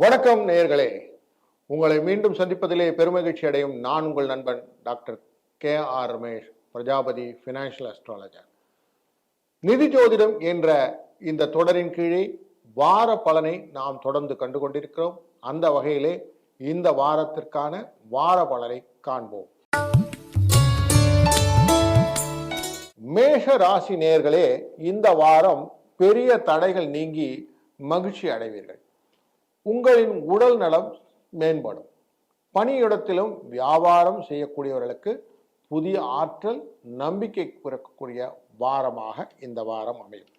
வணக்கம் நேயர்களே. உங்களை மீண்டும் சந்திப்பதிலே பெருமகிழ்ச்சி அடையும் நான் உங்கள் நண்பன் doctor K R Ramesh Prajapati financial astrologer நிதி ஜோதிடம் என்ற இந்த தொடரின் கீழே வார பலனை நாம் தொடர்ந்து கண்டு கொண்டிருக்கிறோம் அந்த வகையிலே இந்த வாரத்திற்கான வார பலனை காண்போம். மேஷ ராசி நேர்களே இந்த வாரம் பெரிய தடைகள் நீங்கி மகிழ்ச்சி அடைவீர்கள். உங்களின் உடல் நலம் மேம்படும். பணியிடத்திலும் வியாபாரம் செய்யக்கூடியவர்களுக்கு புதிய ஆற்றல் நம்பிக்கை பிறக்கக்கூடிய வாரமாக இந்த வாரம் அமையும்.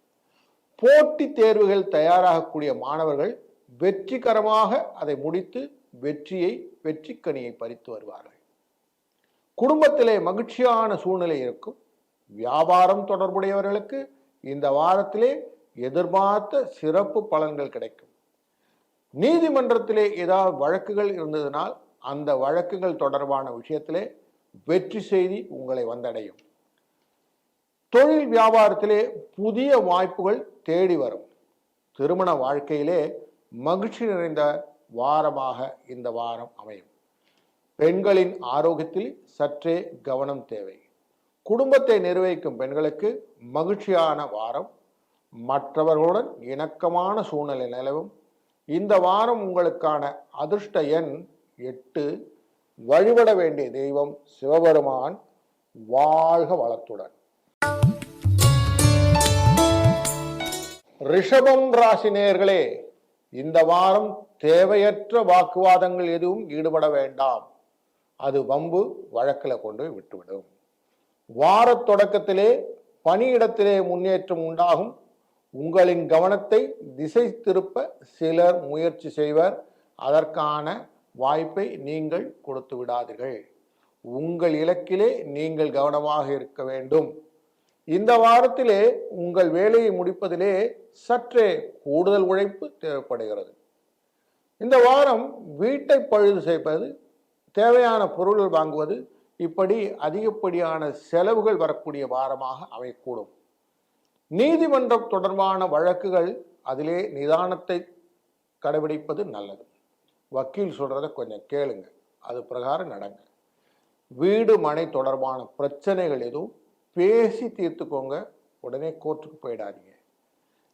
போட்டி தேர்வுகள் தயாராகக்கூடிய மாணவர்கள் வெற்றிகரமாக அதை முடித்து வெற்றியை வெற்றிக்கனியை பறித்து வருவார்கள். குடும்பத்திலே மகிழ்ச்சியான சூழ்நிலை இருக்கும். வியாபாரம் தொடர்புடையவர்களுக்கு இந்த வாரத்திலே எதிர்பார்த்த சிறப்பு பலன்கள் கிடைக்கும். நீதிமன்றத்திலே ஏதாவது வழக்குகள் இருந்ததுனால் அந்த வழக்குகள் தொடர்பான விஷயத்திலே வெற்றி செய்தி உங்களை வந்தடையும். தொழில் வியாபாரத்திலே புதிய வாய்ப்புகள் தேடி வரும். திருமண வாழ்க்கையிலே மகிழ்ச்சி நிறைந்த வாரமாக இந்த வாரம் அமையும். பெண்களின் ஆரோக்கியத்தில் சற்றே கவனம் தேவை. குடும்பத்தை நிர்வகிக்கும் பெண்களுக்கு மகிழ்ச்சியான வாரம். மற்றவர்களுடன் இணக்கமான சூழ்நிலை நிலவும். இந்த வாரம் உங்களுக்கான அதிர்ஷ்ட எண் எட்டு. வழிபட வேண்டிய தெய்வம் சிவபெருமான். வாழ்க வளத்துடன். ரிஷபம் ராசி நேர்களே இந்த வாரம் தேவையற்ற வாக்குவாதங்கள் எதுவும் ஈடுபட வேண்டாம். அது வம்பு வழக்கில் கொண்டு போய் விட்டுவிடும். வார தொடக்கத்திலே பணியிடத்திலே முன்னேற்றம் உண்டாகும். உங்களின் கவனத்தை திசை திருப்ப சிலர் முயற்சி செய்வர். அதற்கான வாய்ப்பை நீங்கள் கொடுத்து விடாதீர்கள். உங்கள் இலக்கிலே நீங்கள் கவனமாக இருக்க வேண்டும். இந்த வாரத்திலே உங்கள் வேலையை முடிப்பதிலே சற்றே கூடுதல் உழைப்பு தேவைப்படுகிறது. இந்த வாரம் வீட்டை பழுது செய்வது தேவையான பொருள்கள் வாங்குவது இப்படி அதிகப்படியான செலவுகள் வரக்கூடிய வாரமாக அமையக்கூடும். நீதிமன்றம் தொடர்பான வழக்குகள் அதிலே நிதானத்தை கடைபிடிப்பது நல்லது. வக்கீல் சொல்கிறத கொஞ்சம் கேளுங்க. அது பிரகாரம் நடங்க. வீடு மனை தொடர்பான பிரச்சனைகள் எதுவும் பேசி தீர்த்துக்கோங்க. உடனே கோர்ட்டுக்கு போயிடாதீங்க.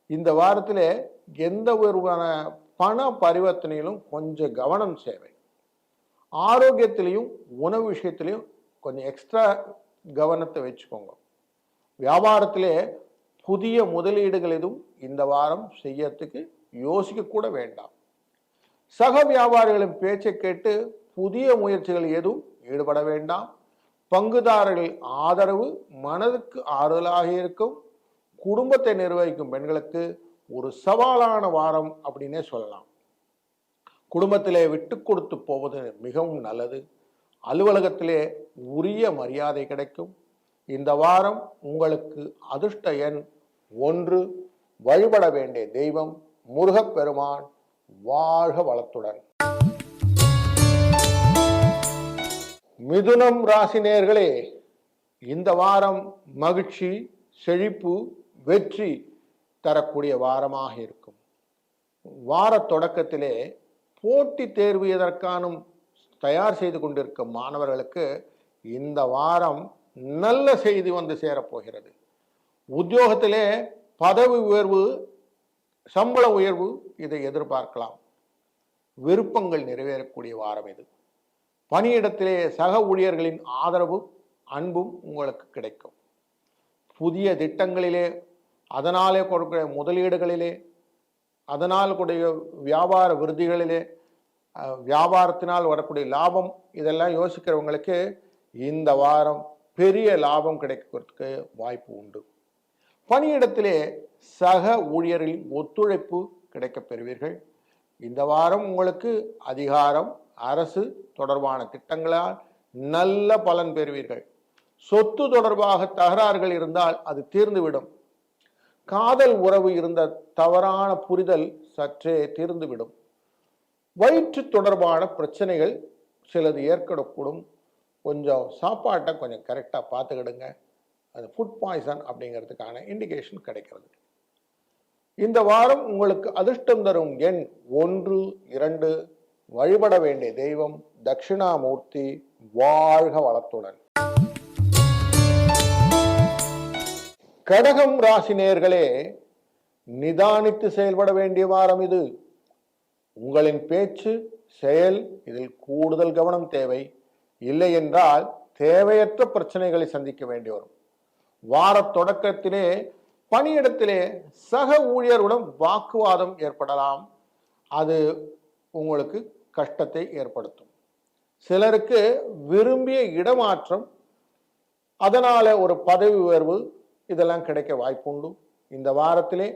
இந்த வாரத்தில் எந்த ஒருவான பண பரிவர்த்தனையிலும் கொஞ்சம் கவனம் சேவை ஆரோக்கியத்திலையும் உணவு விஷயத்திலையும் கொஞ்சம் எக்ஸ்ட்ரா கவனத்தை வச்சுக்கோங்க. வியாபாரத்திலே புதிய முதலீடுகள் எதுவும் இந்த வாரம் செய்யறதுக்கு யோசிக்கக்கூட வேண்டாம். சக வியாபாரிகளின் பேச்சை கேட்டு புதிய முயற்சிகள் எதுவும் ஈடுபட வேண்டாம். பங்குதாரர்கள் ஆதரவு மனதுக்கு ஆறுதலாக இருக்கும். குடும்பத்தை நிர்வகிக்கும் பெண்களுக்கு ஒரு சவாலான வாரம் அப்படின்னே சொல்லலாம். குடும்பத்திலே விட்டு கொடுத்து போவது மிகவும் நல்லது. அலுவலகத்திலே உரிய மரியாதை கிடைக்கும். இந்த வாரம் உங்களுக்கு அதிர்ஷ்ட எண் ஒன்று வழிபட வேண்டிய தெய்வம் முருகப்பெருமான். வாழ்க வளத்துடன். மிதுனம் ராசினியர்களே இந்த வாரம் மகிழ்ச்சி செழிப்பு வெற்றி தரக்கூடிய வாரமாக இருக்கும். வார தொடக்கத்திலே போட்டி தேர்வு எதற்கானும் தயார் செய்து கொண்டிருக்கும் மாணவர்களுக்கு இந்த வாரம் நல்ல செய்தி வந்து சேரப்போகிறது. உத்தியோகத்திலே பதவி உயர்வு சம்பள உயர்வு இதை எதிர்பார்க்கலாம். விருப்பங்கள் நிறைவேறக்கூடிய வாரம் இது. பணியிடத்திலே சக ஊழியர்களின் ஆதரவும் அன்பும் உங்களுக்கு கிடைக்கும். புதிய திட்டங்களிலே அதனாலே கொடுக்கிற முதலீடுகளிலே அதனால் கூடிய வியாபார விருதிகளிலே வியாபாரத்தினால் வரக்கூடிய லாபம் இதெல்லாம் யோசிக்கிறவங்களுக்கு இந்த வாரம் பெரிய லாபம் கிடைக்கிறதுக்கு வாய்ப்பு உண்டு. பணியிடத்திலே சக ஊழியர்களின் ஒத்துழைப்பு கிடைக்கப் பெறுவீர்கள். இந்த வாரம் உங்களுக்கு அதிகாரம் அரசு தொடர்பான திட்டங்களால் நல்ல பலன் பெறுவீர்கள். சொத்து தொடர்பாக தகராறுகள் இருந்தால் அது தீர்ந்துவிடும். காதல் உறவு இருந்த தவறான புரிதல் சற்றே தீர்ந்துவிடும். வயிற்று தொடர்பான பிரச்சனைகள் சிலது ஏற்படக்கூடும். கொஞ்சம் சாப்பாட்டை கொஞ்சம் கரெக்டாக பார்த்துக்கிடுங்க. அது ஃபுட் பாய்சன் அப்படிங்கிறதுக்கான இண்டிகேஷன் கிடைக்கிறது. இந்த வாரம் உங்களுக்கு அதிர்ஷ்டம் தரும் எண் ஒன்று இரண்டு வழிபட வேண்டிய தெய்வம் தட்சிணாமூர்த்தி வாழ்க வளத்துடன். கடகம் ராசினியர்களே நிதானித்து செயல்பட வேண்டிய வாரம் இது. உங்களின் பேச்சு செயல் இதில் கூடுதல் கவனம் தேவை. இல்லை என்றால் தேவையற்ற பிரச்சனைகளை சந்திக்க வேண்டி வரும் வார தொடக்கத்திலே பணியிடத்திலே சக ஊழியருடன் வாக்குவாதம் ஏற்படலாம். அது உங்களுக்கு கஷ்டத்தை ஏற்படுத்தும். சிலருக்கு விரும்பிய இடமாற்றம் அதனால ஒரு பதவி உயர்வு இதெல்லாம் கிடைக்க வாய்ப்புண்டு. இந்த வாரத்திலே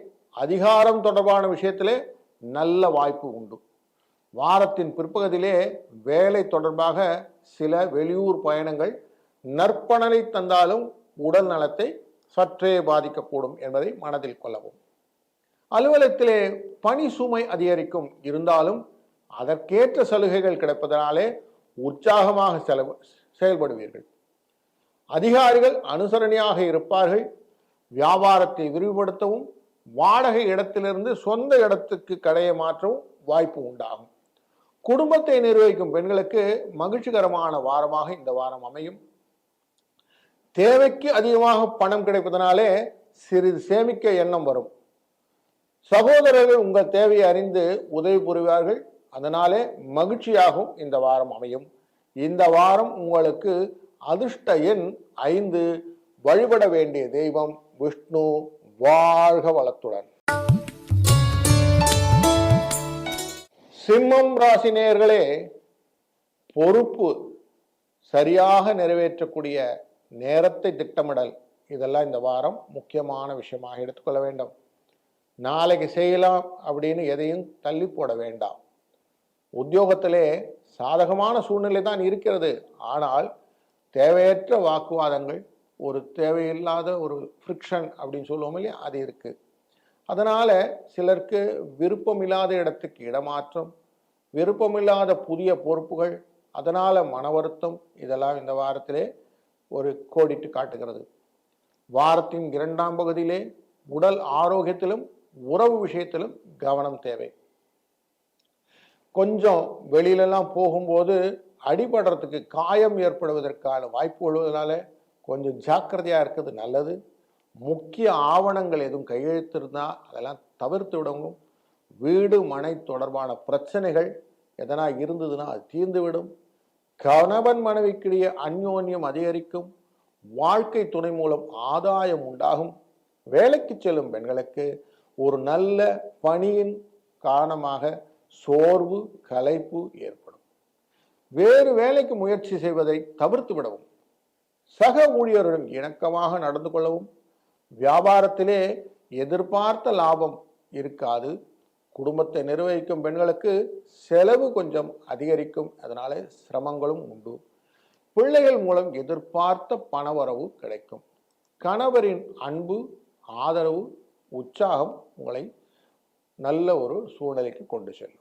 அதிகாரம் தொடர்பான விஷயத்திலே நல்ல வாய்ப்பு உண்டு. வாரத்தின் பிற்பகுதியிலே வேலை தொடர்பாக சில வெளியூர் பயணங்கள் நற்பணனை தந்தாலும் உடல் நலத்தை சற்றே பாதிக்கக்கூடும் என்பதை மனதில் கொள்ளவும். அலுவலகத்திலே பணி சுமை அதிகரிக்கும் இருந்தாலும் அதற்கேற்ற சலுகைகள் கிடைப்பதனாலே உற்சாகமாக செலவு செயல்படுவீர்கள். அதிகாரிகள் அனுசரணையாக இருப்பார்கள். வியாபாரத்தை விரிவுபடுத்தவும் வாடகை இடத்திலிருந்து சொந்த இடத்துக்கு கடையை மாற்றவும் வாய்ப்பு உண்டாகும். குடும்பத்தை நிர்வகிக்கும் பெண்களுக்கு மகிழ்ச்சிகரமான வாரமாக இந்த வாரம் அமையும். தேவைக்கு அதிகமாக பணம் கிடைப்பதனாலே சிறிது சேமிக்க எண்ணம் வரும். சகோதரர்கள் உங்கள் தேவையை அறிந்து உதவி புரிவார்கள். அதனாலே மகிழ்ச்சியாகவும் இந்த வாரம் அமையும். இந்த வாரம் உங்களுக்கு அதிர்ஷ்ட எண் ஐந்து. வழிபட வேண்டிய தெய்வம் விஷ்ணு. வாழ்க வளத்துடன். சிம்மம் ராசினியர்களே பொறுப்பு சரியாக நிறைவேற்றக்கூடிய நேரத்தை திட்டமிடல். இதெல்லாம் இந்த வாரம் முக்கியமான விஷயமாக எடுத்துக்கொள்ள வேண்டும். நாளைக்கு செய்யலாம் அப்படின்னு எதையும் தள்ளி போட வேண்டாம். உத்தியோகத்திலே சாதகமான சூழ்நிலை தான் இருக்கிறது. ஆனால் தேவையற்ற வாக்குவாதங்கள் ஒரு தேவையில்லாத ஒரு ஃப்ரிக்ஷன் அப்படின்னு சொல்லுவோம் இல்லையா அது இருக்குது அதனால் சிலருக்கு விருப்பமில்லாத இடத்துக்கு இடமாற்றம் விருப்பமில்லாத புதிய பொறுப்புகள் அதனால் மன வருத்தம் இதெல்லாம் இந்த வாரத்திலே ஒரு கோடிட்டு காட்டுகிறது. வாரத்தின் இரண்டாம் பகுதியிலே உடல் ஆரோக்கியத்திலும் உறவு விஷயத்திலும் கவனம் தேவை. கொஞ்சம் வெளியிலலாம் போகும்போது அடிபடுறதுக்கு காயம் ஏற்படுவதற்கான வாய்ப்பு உள்ளதுனால கொஞ்சம் ஜாக்கிரதையாக இருக்கிறது நல்லது. முக்கிய ஆவணங்கள் எதுவும் கையெழுத்திருந்தால் அதெல்லாம் தவிர்த்து விடவும். வீடு மனை தொடர்பான பிரச்சனைகள் எதனா இருந்ததுன்னா அது தீர்ந்துவிடும். கணவன் மனைவிக்கிடையே அந்யோன்யம் அதிகரிக்கும். வாழ்க்கை துணை மூலம் ஆதாயம் உண்டாகும். வேலைக்கு செல்லும் பெண்களுக்கு ஒரு நல்ல பணியின் காரணமாக சோர்வு களைப்பு ஏற்படும். வேறு வேலைக்கு முயற்சி செய்வதை தவிர்த்து விடவும் சக ஊழியருடன் இணக்கமாக நடந்து கொள்ளவும் வியாபாரத்திலே எதிர்பார்த்த லாபம் இருக்காது. குடும்பத்தை நிர்வகிக்கும் பெண்களுக்கு செலவு கொஞ்சம் அதிகரிக்கும். அதனால சிரமங்களும் உண்டு. பிள்ளைகள் மூலம் எதிர்பார்த்த பணவரவு கிடைக்கும். கணவரின் அன்பு ஆதரவு உற்சாகம் உங்களை நல்ல ஒரு சூழ்நிலைக்கு கொண்டு செல்லும்.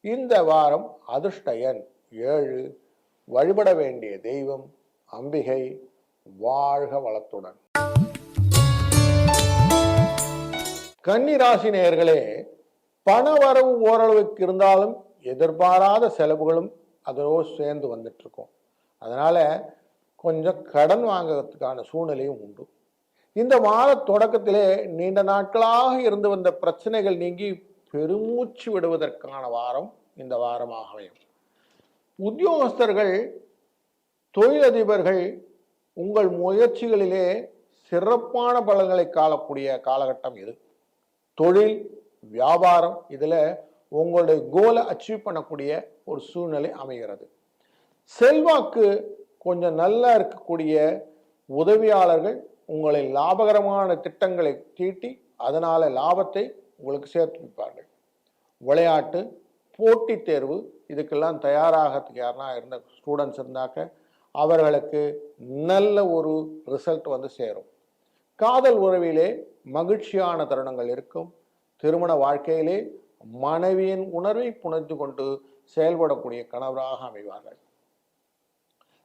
இந்த வாரம் அதிர்ஷ்ட எண் ஏழு. வழிபட வேண்டிய தெய்வம் அம்பிகை வாழ்க வளத்துடன். கன்னி ராசி நேயர்களே பண வரவு ஓரளவுக்கு இருந்தாலும் எதிர்பாராத செலவுகளும் அதோடு சேர்ந்து வந்துட்டுருக்கோம். அதனால் கொஞ்சம் கடன் வாங்குறதுக்கான சூழ்நிலையும் உண்டு. இந்த மாத தொடக்கத்திலே நீண்ட நாட்களாக இருந்து வந்த பிரச்சனைகள் நீங்கி பெருமூச்சு விடுவதற்கான வாரம் இந்த வாரமாகவே உத்தியோகஸ்தர்கள் தொழிலதிபர்கள் உங்கள் முயற்சிகளிலே சிறப்பான பலன்களை காணக்கூடிய காலகட்டம் இது. தொழில் வியாபாரம் இதில் உங்களுடைய கோலை அச்சீவ் பண்ணக்கூடிய ஒரு சூழ்நிலை அமைகிறது. செல்வாக்கு கொஞ்சம் நல்லா இருக்கக்கூடிய உதவியாளர்கள் உங்களை லாபகரமான திட்டங்களை தீட்டி அதனால் லாபத்தை உங்களுக்கு சேர்த்து வைப்பார்கள் விளையாட்டு போட்டித் தேர்வு இதுக்கெல்லாம் தயாராகிறதுக்கு யாருனா இருந்த ஸ்டூடெண்ட்ஸ் இருந்தாக்க அவர்களுக்கு நல்ல ஒரு ரிசல்ட் வந்து சேரும். காதல் உறவிலே மகிழ்ச்சியான தருணங்கள் இருக்கும். திருமண வாழ்க்கையிலே மனைவியின் உணர்வை புணர்ந்து கொண்டு செயல்படக்கூடிய கணவராக அமைவார்கள்.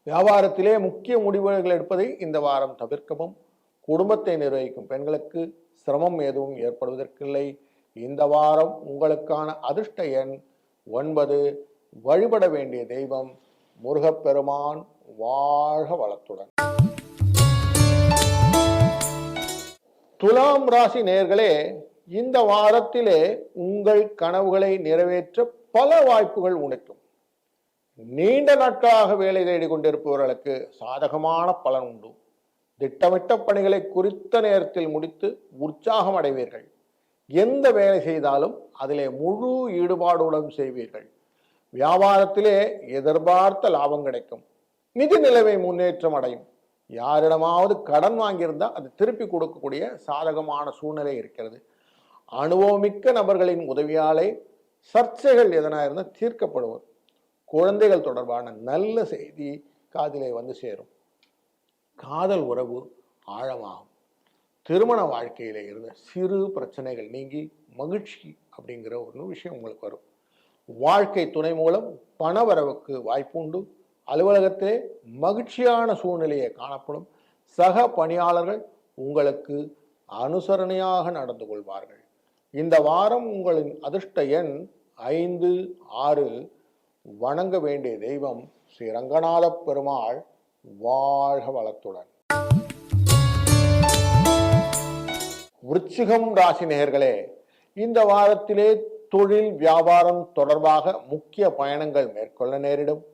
வியாபாரத்திலே முக்கிய முடிவுகள் எடுப்பதை இந்த வாரம் தவிர்க்கவும். குடும்பத்தை நிர்வகிக்கும் பெண்களுக்கு சிரமம் எதுவும் ஏற்படுவதற்கில்லை. இந்த வாரம் உங்களுக்கான அதிர்ஷ்ட எண் ஒன்பது. வழிபட வேண்டிய தெய்வம் முருகப்பெருமான் வாழ்க வளத்துடன். துலாம் ராசி நேர்களே இந்த வாரத்திலே உங்கள் கனவுகளை நிறைவேற்ற பல வாய்ப்புகள் உனக்கும் நீண்ட நாட்களாக வேலை தேடி கொண்டிருப்பவர்களுக்கு சாதகமான பலன் உண்டு. திட்டமிட்ட பணிகளை குறித்த நேரத்தில் முடித்து உற்சாகம் அடைவீர்கள். எந்த வேலை செய்தாலும் அதிலே முழு ஈடுபாடுடன் செய்வீர்கள். வியாபாரத்திலே எதிர்பார்த்த லாபம் கிடைக்கும். நிதி நிலைமை முன்னேற்றம் அடையும். யாரிடமாவது கடன் வாங்கியிருந்தால் அது திருப்பி கொடுக்கக்கூடிய சாதகமான சூழ்நிலை இருக்கிறது. அனுபவமிக்க நபர்களின் உதவியாலே சர்ச்சைகள் எதனா இருந்தால் தீர்க்கப்படுவது குழந்தைகள் தொடர்பான நல்ல செய்தி காதிலே வந்து சேரும். காதல் உறவு ஆழமாகும். திருமண வாழ்க்கையில் இருந்த சிறு பிரச்சனைகள் நீங்கி மகிழ்ச்சி அப்படிங்கிற ஒரு விஷயம் உங்களுக்கு வரும். வாழ்க்கை துணை மூலம் பணவரவுக்கு வாய்ப்புண்டு. அலுவலகத்திலே மகிழ்ச்சியான சூழ்நிலையை காணப்படும். சக பணியாளர்கள் உங்களுக்கு அனுசரணையாக நடந்து கொள்வார்கள். இந்த வாரம் உங்களின் அதிர்ஷ்ட எண் ஐந்து ஆறு. வணங்க வேண்டிய தெய்வம் ஸ்ரீ ரங்கநாத பெருமாள். வாழ்க வளத்துடன். விருச்சிகம் ராசி நேயர்களே இந்த வாரத்திலே தொழில் வியாபாரம் தொடர்பாக முக்கிய பயணங்கள் மேற்கொள்ள நேரிடும்.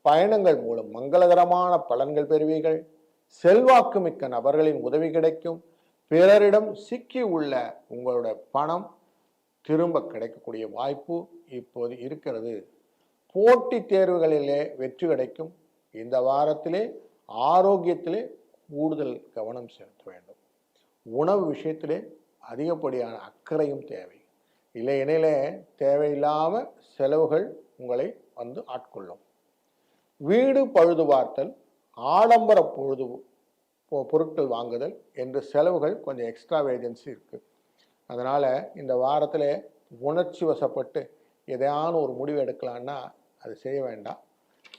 பயணங்கள் மூலம் மங்களகரமான பலன்கள் பெறுவீர்கள். செல்வாக்கு மிக்க நபர்களின் உதவி கிடைக்கும். பிறரிடம் சிக்கி உள்ள உங்களோட பணம் திரும்ப கிடைக்கக்கூடிய வாய்ப்பு இப்போது இருக்கிறது. போட்டி தேர்வுகளிலே வெற்றி கிடைக்கும். இந்த வாரத்திலே ஆரோக்கியத்திலே கூடுதல் கவனம் செலுத்த வேண்டும். உணவு விஷயத்திலே அதிகப்படியான அக்கறையும் தேவை. இல்லையெனிலே தேவையில்லாம செலவுகள் உங்களை வந்து ஆட்கொள்ளும். வீடு பழுது பார்த்தல் ஆடம்பர பொழுது பொருட்கள் வாங்குதல் என்று செலவுகள் கொஞ்சம் எக்ஸ்ட்ரா வேஜன்சி இருக்குது அதனால் இந்த வாரத்தில் உணர்ச்சி வசப்பட்டு எதையான ஒரு முடிவு எடுக்கலான்னா அது செய்ய வேண்டாம்.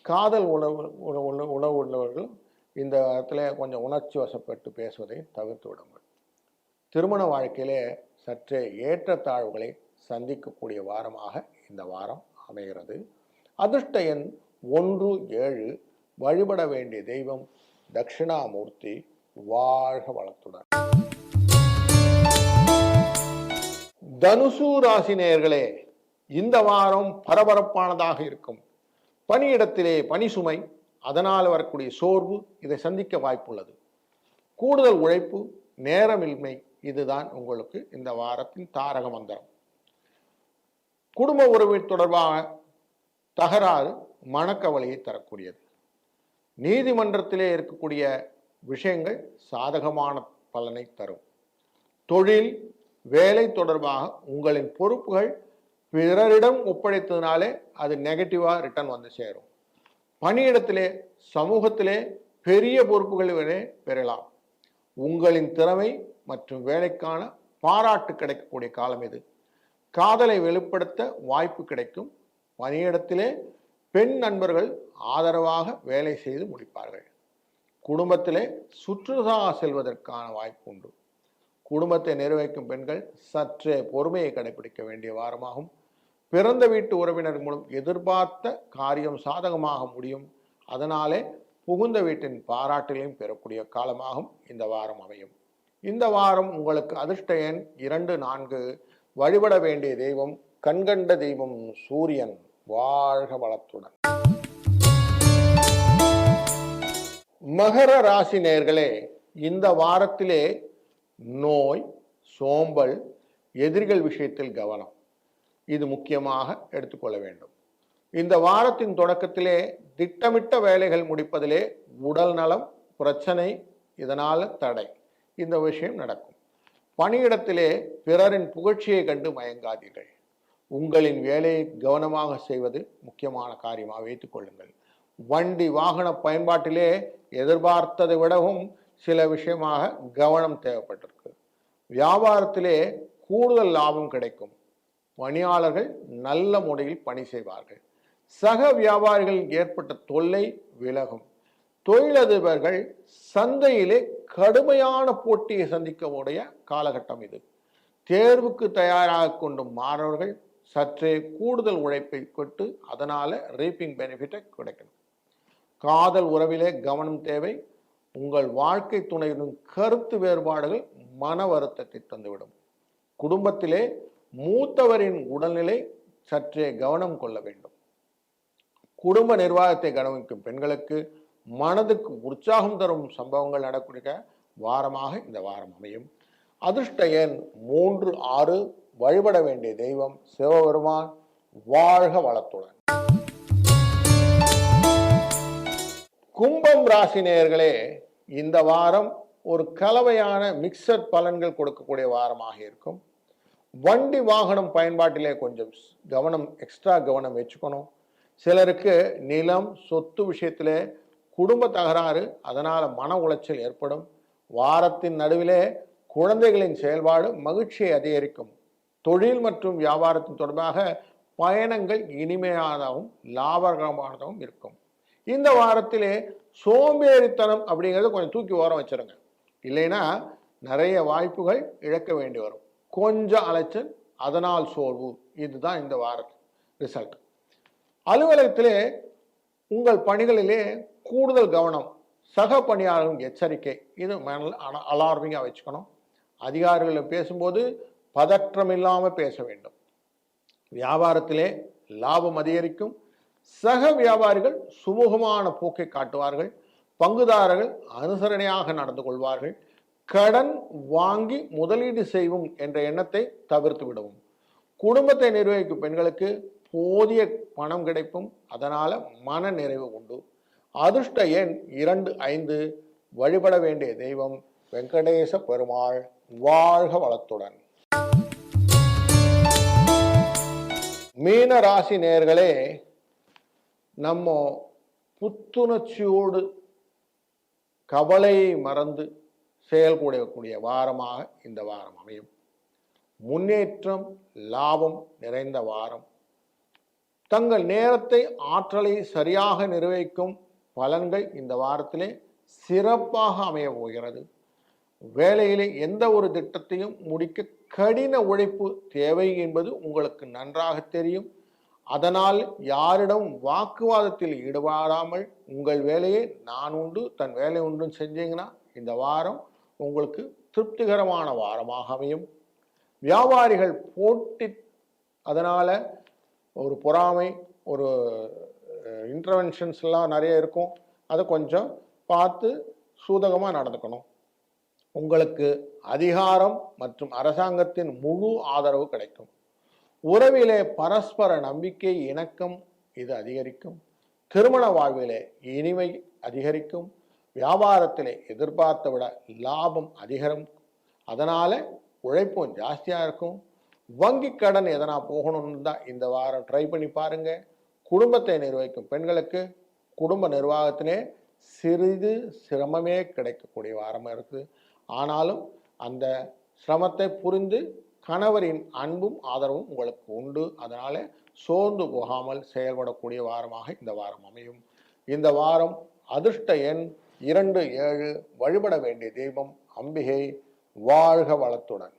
காதல் உணவு உணவு உணவு- உள்ளவர்கள் இந்த இடத்துல கொஞ்சம் உணர்ச்சி வசப்பட்டு பேசுவதை தவிர்த்து விடுங்கள். திருமண வாழ்க்கையிலே சற்றே ஏற்றத்தாழ்வுகளை சந்திக்கக்கூடிய வாரமாக இந்த வாரம் அமைகிறது. அதிர்ஷ்ட எண் ஒன்று ஏழு வழிபட வேண்டிய தெய்வம் தட்சிணாமூர்த்தி வாழ்க வளத்துடன். தனுசு ராசி நேயர்களே இந்த வாரம் பரபரப்பானதாக இருக்கும். பணியிடத்திலே பணி சுமை அதனால் வரக்கூடிய சோர்வு இதை சந்திக்க வாய்ப்புள்ளது. கூடுதல் உழைப்பு நேரமின்மை இதுதான் உங்களுக்கு இந்த வாரத்தின் தாரக மந்திரம். குடும்ப உறவு தொடர்பாக தகராறு மனக்கவலையை தரக்கூடியது. நீதிமன்றத்திலே இருக்கக்கூடிய விஷயங்கள் சாதகமான பலனை தரும். தொழில் வேலை தொடர்பாக உங்களின் பொறுப்புகள் பிறரிடம் ஒப்படைத்ததுனாலே அது நெகட்டிவாக ரிட்டர்ன் வந்து சேரும். பணியிடத்திலே சமூகத்திலே பெரிய பொறுப்புகள் வரை பெறலாம். உங்களின் திறமை மற்றும் வேலைக்கான பாராட்டு கிடைக்கக்கூடிய காலம் இது. காதலை வெளிப்படுத்த வாய்ப்பு கிடைக்கும். பணியிடத்திலே பெண் நண்பர்கள் ஆதரவாக வேலை செய்து முடிப்பார்கள். குடும்பத்திலே சுற்றுலா செல்வதற்கான வாய்ப்பு உண்டு. குடும்பத்தை நிர்வகிக்கும் பெண்கள் சற்றே பொறுமையை கடைபிடிக்க வேண்டிய வாரமாகும். பிறந்த வீட்டு உறவினர் மூலம் எதிர்பார்த்த காரியம் சாதகமாக முடியும். அதனாலே புகுந்த வீட்டின் பாராட்டிலையும் பெறக்கூடிய காலமாகும் இந்த வாரம் அமையும். இந்த வாரம் உங்களுக்கு அதிர்ஷ்ட எண் இரண்டு நான்கு. வழிபட வேண்டிய தெய்வம் கண்கண்ட தெய்வம் சூரியன். வாழ்க வளத்துடன். மகர ராசி நேர்களே இந்த வாரத்திலே நோய் சோம்பல் எதிரிகள் விஷயத்தில் கவனம். இது முக்கியமாக எடுத்துக்கொள்ள வேண்டும். இந்த வாரத்தின் தொடக்கத்திலே திட்டமிட்ட வேலைகள் முடிப்பதிலே உடல் நலம் பிரச்சனை இதனால் தடை. இந்த விஷயம் நடக்கும். பணியிடத்திலே பிறரின் புகழ்ச்சியை கண்டு மயங்காதீர்கள். உங்களின் வேலையை கவனமாக செய்வது முக்கியமான காரியமாக வைத்துக்கொள்ளுங்கள் வண்டி வாகன பயன்பாட்டிலே எதிர்பார்த்ததை விடவும் சில விஷயமாக கவனம் தேவைப்பட்டிருக்கு. வியாபாரத்திலே கூடுதல் லாபம் கிடைக்கும். பணியாளர்கள் நல்ல முறையில் பணி செய்வார்கள். சக வியாபாரிகளில் ஏற்பட்ட தொல்லை விலகும். தொழிலதிபர்கள் சந்தையிலே கடுமையான போட்டியை சந்திக்கக்கூடிய காலகட்டம் இது. தேர்வுக்கு தயாராக கொண்டும் மாணவர்கள் சற்றே கூடுதல் உழைப்பை கொட்டு அதனால் ரீப்பிங் பெனிஃபிட்டை கிடைக்கணும். காதல் உறவிலே கவனம் தேவை. உங்கள் வாழ்க்கை துணையுடன் கருத்து வேறுபாடுகள் மன வருத்தத்தை தந்துவிடும். குடும்பத்திலே மூத்தவரின் உடல்நிலை சற்றே கவனம் கொள்ள வேண்டும். குடும்ப நிர்வாகத்தை கவனிக்கும் பெண்களுக்கு மனதுக்கு உற்சாகம் தரும் சம்பவங்கள் நடக்கூடிய வாரமாக இந்த வாரம் அமையும். அதிர்ஷ்ட எண் மூன்று ஆறு வழிபட வேண்டிய தெய்வம் சிவபெருமான். வாழ்க வளத்துடன். கும்பம் ராசி நேயர்களே இந்த வாரம் ஒரு கலவையான மிக்சர் பலன்கள் கொடுக்கக்கூடிய வாரமாக இருக்கும். வண்டி வாகனம் பயன்பாட்டிலே கொஞ்சம் கவனம் எக்ஸ்ட்ரா கவனம் வச்சுக்கணும். சிலருக்கு நிலம் சொத்து விஷயத்திலே குடும்ப தகராறு அதனால் மன உளைச்சல் ஏற்படும். வாரத்தின் நடுவிலே குழந்தைகளின் செயல்பாடு மகிழ்ச்சியை அதிகரிக்கும். தொழில் மற்றும் வியாபாரத்தின் தொடர்பாக பயணங்கள் இனிமையானதாகவும் லாபகரமானதாகவும் இருக்கும். இந்த வாரத்திலே சோம்பேறித்தனம் அப்படிங்கிறத கொஞ்சம் தூக்கி ஓரம் வச்சிருங்க. இல்லைன்னா நிறைய வாய்ப்புகள் இழக்க வேண்டி வரும். கொஞ்சம் அலைச்சல் அதனால் சோர்வு. இதுதான் இந்த வார ரிசல்ட் அலுவலகத்திலே உங்கள் பணிகளிலே கூடுதல் கவனம் சக பணியாளர்கள் எச்சரிக்கை. இது அலார்மிங்காக வச்சுக்கணும். அதிகாரிகளை பேசும்போது பதற்றம் இல்லாமல் பேச வேண்டும். வியாபாரத்திலே லாபம் அதிகரிக்கும். சக வியாபாரிகள் சுமூகமான போக்கை காட்டுவார்கள். பங்குதாரர்கள் அனுசரணையாக நடந்து கொள்வார்கள். கடன் வாங்கி முதலீடு செய்வோம் என்ற எண்ணத்தை தவிர்த்து விடவும். குடும்பத்தை நிர்வகிக்கும் பெண்களுக்கு போதிய பணம் கிடைக்கும் அதனால் மன நிறைவு உண்டு. அதிர்ஷ்ட எண் இரண்டு ஐந்து. வழிபட வேண்டிய தெய்வம் வெங்கடேச பெருமாள். வாழ்க வளத்துடன். மீன ராசி நேர்களே நம்ம புத்துணர்ச்சியோடு கவலையை மறந்து செயல்படக்கூடிய வாரமாக இந்த வாரம் அமையும். முன்னேற்றம் லாபம் நிறைந்த வாரம். தங்கள் நேரத்தை ஆற்றலை சரியாக நிர்வகிக்கும் பலன்கள் இந்த வாரத்திலே சிறப்பாக அமைய போகிறது. வேலையிலே எந்த ஒரு திட்டத்தையும் முடிக்க கடின உழைப்பு தேவை என்பது உங்களுக்கு நன்றாக தெரியும். அதனால் யாரிடம் வாக்குவாதத்தில் ஈடுபடாமல் உங்கள் வேலையை நான் உண்டு தன் வேலை உண்டுன்னு செஞ்சீங்கன்னா இந்த வாரம் உங்களுக்கு திருப்திகரமான வாரமாக அமையும். வியாபாரிகள் போட்டி அதனால் ஒரு பொறாமை ஒரு இன்டர்வென்ஷன்ஸ்லாம் நிறைய இருக்கும். அதை கொஞ்சம் பார்த்து சூதகமாக நடந்துக்கணும். உங்களுக்கு அதிகாரம் மற்றும் அரசாங்கத்தின் முழு ஆதரவு கிடைக்கும். உறவிலே பரஸ்பர நம்பிக்கை இணக்கம் இது அதிகரிக்கும். திருமண வாழ்விலே இனிமை அதிகரிக்கும். வியாபாரத்திலே எதிர்பார்த்த விட லாபம் அதிகரம் அதனால் உழைப்பும் ஜாஸ்தியாக இருக்கும். வங்கி கடன் எதனா போகணும்னு தான் இந்த வாரம் ட்ரை பண்ணி பாருங்கள் குடும்பத்தை நிர்வகிக்கும் பெண்களுக்கு குடும்ப நிர்வாகத்திலே சிறிது சிரமமே கிடைக்கக்கூடிய வாரமாக இருக்குது ஆனாலும் அந்த சிரமத்தை புரிந்து கணவரின் அன்பும் ஆதரவும் உங்களுக்கு உண்டு. அதனால் சோர்ந்து போகாமல் செயல்படக்கூடிய வாரமாக இந்த வாரம் அமையும். இந்த வாரம் அதிர்ஷ்ட எண் இரண்டு ஏழு. வழிபட வேண்டிய தெய்வம் அம்பிகை வாழ்க வளத்துடன்.